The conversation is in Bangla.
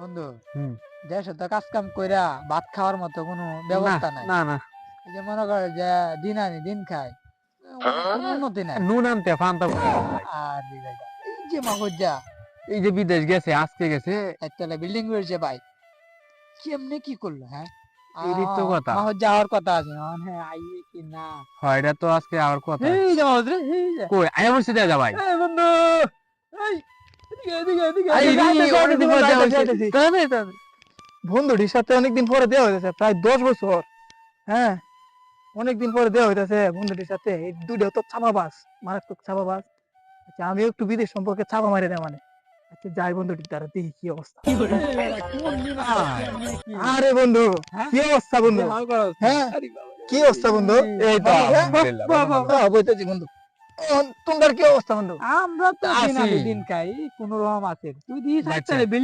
বন্ধু হুম। দেশে তো কাজ কাম কইরা ভাত খাওয়ার মতো কোনো ব্যবস্থা নাই। না না। এই যে মনে করে যে দিন আনি দিন খায় উন্নতি নাই। নুন আনতে ফান্তা আর এই যে মগজা এই যে বিদেশ গেছে আজকে গেছে। একতলা বিল্ডিং রয়েছে ভাই। কেমনে কি করল হ্যাঁ? এরই তো কথা। মহজ যাওয়ার কথা আছে হ্যাঁ আইয়ে কি না। হয় এটা তো আজকে আর কথা। এই যে মহজ রে কই আয়া বসে যা ভাই। এই বন্ধু! বন্ধুটির সাথে অনেকদিন পরে দেওয়া হইতেছে প্রায় দশ বছর। হ্যাঁ? অনেকদিন পরে দেওয়া হইতেছে বন্ধুটির সাথে। এই দুইটাও তো মারাত্মক আচ্ছা আমি একটু বিদেশ সম্পর্কে চাপা মারি না মানে। আচ্ছা যাই বন্ধুটির দ্বারা দেখি কি অবস্থা? আরে বন্ধু হ্যাঁ? কি অবস্থা বন্ধু? হ্যাঁ? কি অবস্থা বন্ধু? এই তো হ্যাঁ? হ্যাঁ, বন্ধু। তোমার কি অবস্থা বন্ধু? আমরা তো দিন খাই কোন রকম আছে তুই। বিল্ডিং